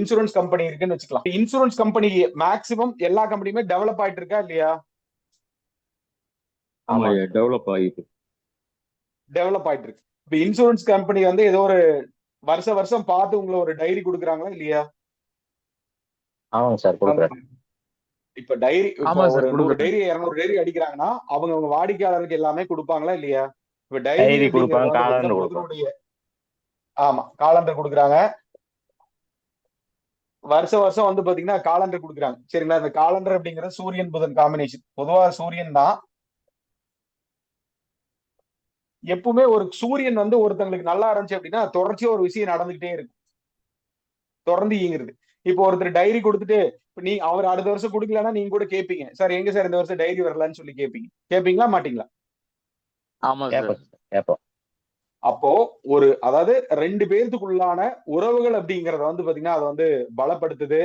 Insurance company இருக்குன்னு வச்சுக்கலாம். Insurance company maximum எல்லா கம்பெனியுமே டெவலப் ஆயிட்டு இருக்கா இல்லையா? ஆமா டெவலப் ஆகிட்டு டெவலப் ஆயிட்டு இருக்கு இப்ப இன்சூரன்ஸ் கம்பெனி வந்து ஏதோ ஒரு வருஷ வருஷம் பார்த்து உங்களை ஒரு டைரி கொடுக்குறாங்களா இல்லையா? ஆமாங்க சார் இப்ப டைரி ஒரு. டைரி இருநூறு டைரி அடிக்கிறாங்கன்னா அவங்க அவங்க வாடிக்கையாளருக்கு எல்லாமே கொடுப்பாங்களா இல்லையா? இப்ப டைரி கொடுப்பாங்க, ஆமா காலண்டர் கொடுக்குறாங்க. வருஷ வருஷம் வந்து பாத்தீங்கன்னா காலண்டர் கொடுக்குறாங்க. சரிங்களா? இந்த காலண்டர் அப்படிங்கிறது சூரியன் புதன் காம்பினேஷன் பொதுவா சூரியன் தான் எப்பவுமே ஒரு சூரியன் வந்து ஒருத்தங்களுக்கு நல்லா இருந்துச்சு அப்படின்னா தொடர்ச்சியா ஒரு விஷயம் நடந்துகிட்டே இருக்கு தொடர்ந்து இயங்குறது. இப்போ ஒருத்தர் டைரி கொடுத்துட்டு இப்ப நீ அவர் அடுத்த வருஷம் கொடுக்கலன்னா நீங்க கூட கேட்பீங்க சார் எங்க சார் இந்த வருஷம் டைரி வரலன்னு சொல்லி கேட்பீங்க கேட்பீங்களா மாட்டீங்களா? ஆமா கேட்போம் அப்போ ஒரு அதாவது ரெண்டு பேர்த்துக்குள்ளான உறவுகள் அப்படிங்கறத வந்து பாத்தீங்கன்னா அதை வந்து பலப்படுத்துது.